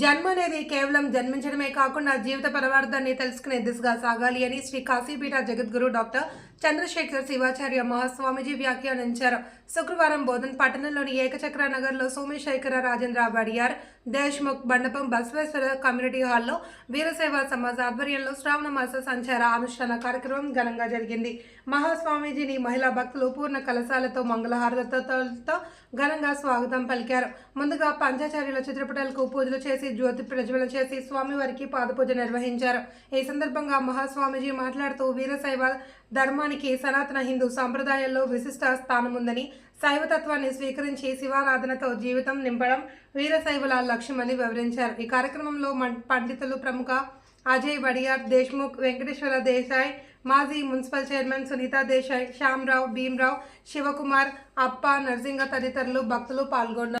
జన్మ అనేది కేవలం జన్మించడమే కాకుండా జీవిత పరమార్థాన్ని తెలుసుకునే దిశగా సాగాలి అని శ్రీ కాశీపీఠ జగద్గురు డాక్టర్ చంద్రశేఖర్ శివాచార్య మహాస్వామిజీ వ్యాఖ్యానించారు. శుక్రవారం బోధన్ పట్టణంలోని ఏకచక్ర నగర్లో సోమేశేఖర రాజేంద్ర వడియార్ దేశ్ముఖ్ మండపం బసవేశ్వర కమ్యూనిటీ హాల్లో వీరసేవ సమాజ్ ఆధ్వర్యంలో శ్రావణ మాస సంచార అనుష్ఠాన కార్యక్రమం ఘనంగా జరిగింది. మహాస్వామీజీని మహిళా భక్తులు పూర్ణ కలశాలతో మంగళహారతలతో ఘనంగా స్వాగతం పలికారు. ముందుగా పంచాచార్యుల చిత్రపటాలకు పూజలు చేసి జ్యోతి ప్రజ్వలన చేసి స్వామివారికి పాదపూజ నిర్వహించారు. ఈ సందర్భంగా మహాస్వామీజీ మాట్లాడుతూ వీరశైవ ధర్మానికి సనాతన హిందూ సాంప్రదాయాల్లో విశిష్ట స్థానం ఉందని శైవతత్వాన్ని స్వీకరించి శివారాధనతో జీవితం నింపడం వీరశైవుల లక్ష్యమని వివరించారు. ఈ కార్యక్రమంలో మం- పండితులు ప్రముఖ అజయ్ వడియార్ దేశ్ముఖ్ వెంకటేశ్వర దేశాయ్ మాజీ మున్సిపల్ చైర్మన్ సునీతా దేశాయ్ శ్యామరావు భీమరావు శివకుమార్ అప్ప నరసింగ తదితరులు భక్తులు పాల్గొన్నారు.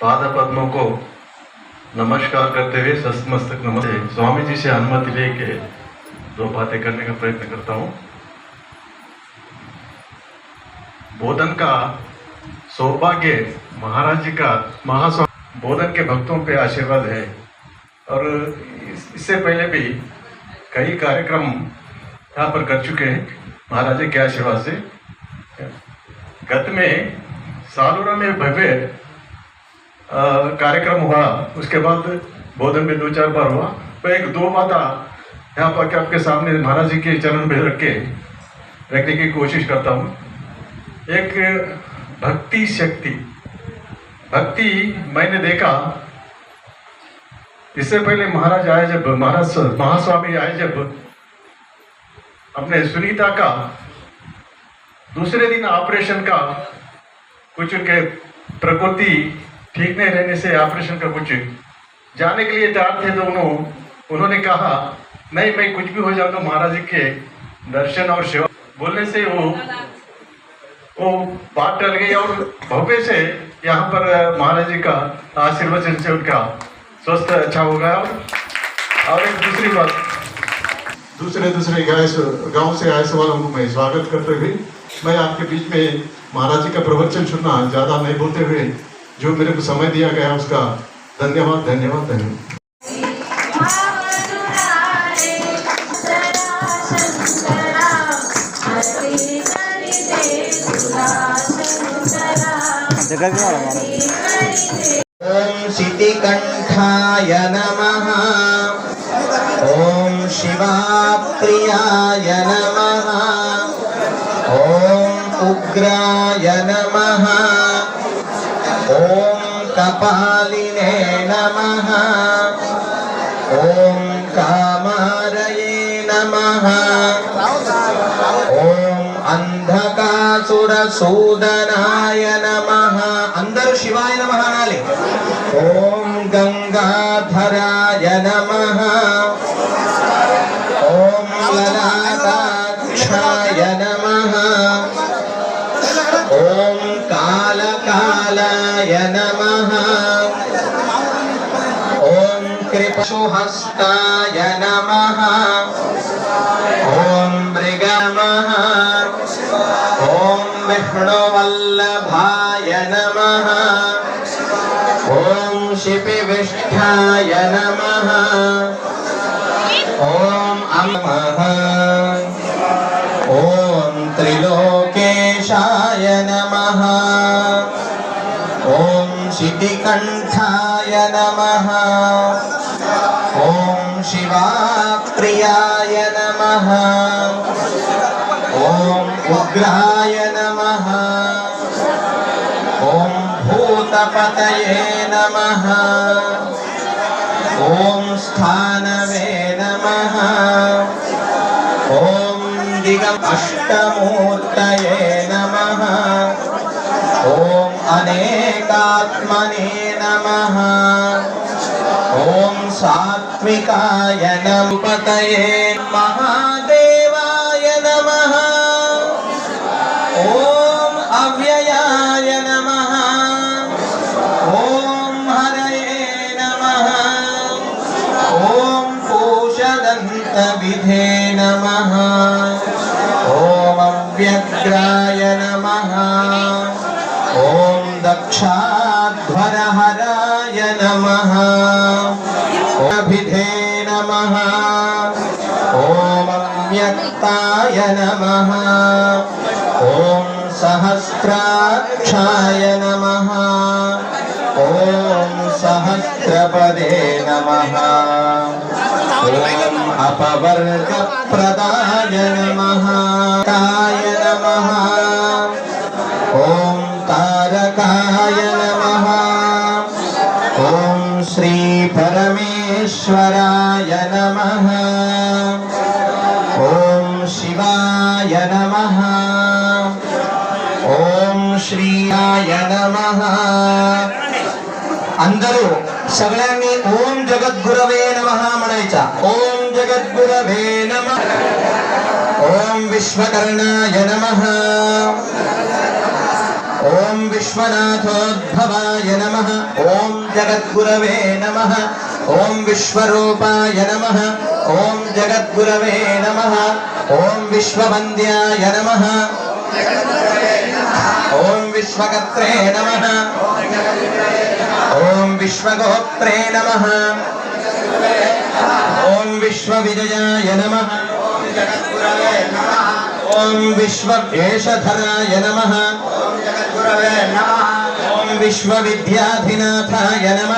पाद पद्मों को नमस्कार करते हुए सस्तमस्तक नमस्ते। स्वामी जी से अनुमति लेके दो बातें करने का प्रयत्न करता हूँ। बोधन का सौभाग्य महाराज जी का महास्वामी बोधन के भक्तों पे आशीर्वाद है। और इससे पहले भी कई कार्यक्रम यहाँ पर कर चुके हैं। महाराज के आशीर्वाद से। गत में सालूरा में भव्य कार्यक्रम हुआ। उसके बाद बोधन में दो चार बार हुआ। तो एक दो माता यहाँ पर आपके सामने महाराज जी के चरण में रख के रखने की कोशिश करता हूँ। एक भक्ति शक्ति। भक्ति मैंने देखा। इससे पहले महाराज आए जब, महाराज महास्वामी आए जब अपने सुनीता का, दूसरे दिन ऑपरेशन का कुछ उनके प्रकृति ठीक नहीं रहने से ऑपरेशन का कुछ जाने के लिए तैयार थे तो उन्होंने कहा, नहीं, मैं कुछ भी हो जाऊँ तो महाराज जी के दर्शन और सेवा बोलने से वो वो बात टल गई और भव्य से यहाँ पर महाराज जी का आशीर्वचन से उनका स्वस्थ अच्छा हो गया। और एक दूसरी बात। दूसरे दूसरे गाँव से आए वालों को मैं स्वागत करते हुए, मैं आपके बीच में महाराज जी का प्रवचन सुनना ज़्यादा नहीं बोलते हुए जो मेरे को समय दिया गया उसका धन्यवाद धन्यवाद धन्यवाद। शितिकण्ठाय नमः ॐ शिवाप्रियाय नमः। ॐ उग्राय नमः। ఓం కపాలినే నమ. ఓం కామారయే నమ. ఓం అంధకాసుర సూదనాయ నమ. అందరూ శివాయ నమ అనాలి. ఓం గంగాధరాయ నమ. ఓం లలాటాక్షాయ నమ. ఓం कालकालाय नमः ॐ कृपशुहस्ताय नमः ॐ मृग नमः ॐ विष्णुवल्लभाय नमः ॐ शिपिविष्ठाय नमः ॐ अमः शितिकण्ठाय नमः ॐ शिवाप्रियाय नमः ॐ उग्राय नमः ॐ भूतपतये नमः ॐ स्थानवे नमः ॐ ॐ दिगम् अष्टमूर्तये नमः ॐ अनेकात्मने नमः। ॐ सात्विकाय नमपतये महादेवाय नमः। ॐ अव्ययाय नमः। ॐ हरये नमः। ॐ कोशदन्तविधे नमः। ॐ नमः। दक्षाध्वरहराय नमः ॐ अभिधे नमः। ॐ अव्यक्ताय नमः। ॐ सहस्राक्षाय नमः। ॐ सहस्रपदे नमः। ॐ अपवर्गप्रदाय नमः। काय नमः। ईश्वराय नमः ॐ शिवाय नमः ॐ श्रीयाय नमः అందరూ सगळ्यांनी ओम जगद्गुरवे नमः म्हणायचा ओम जगद्गुरवे नमः ओम विश्वकर्णाय नमः ओम विश्वनाथोद्भवाय नमः ओम जगद्गुरवे नमः ఓం విశ్వరూపాయ నమ ఓం జగద్గురవే నమ ఓం విశ్వవంద్యాయ నమ ఓం విశ్వకత్రే నమ ఓం విశ్వగోత్రే నమ ఓం విశ్వవిజయాయ నమ ఓం విశ్వవేషధరాయ నమ ఓం విశ్వవిద్యాధినాథాయ నమ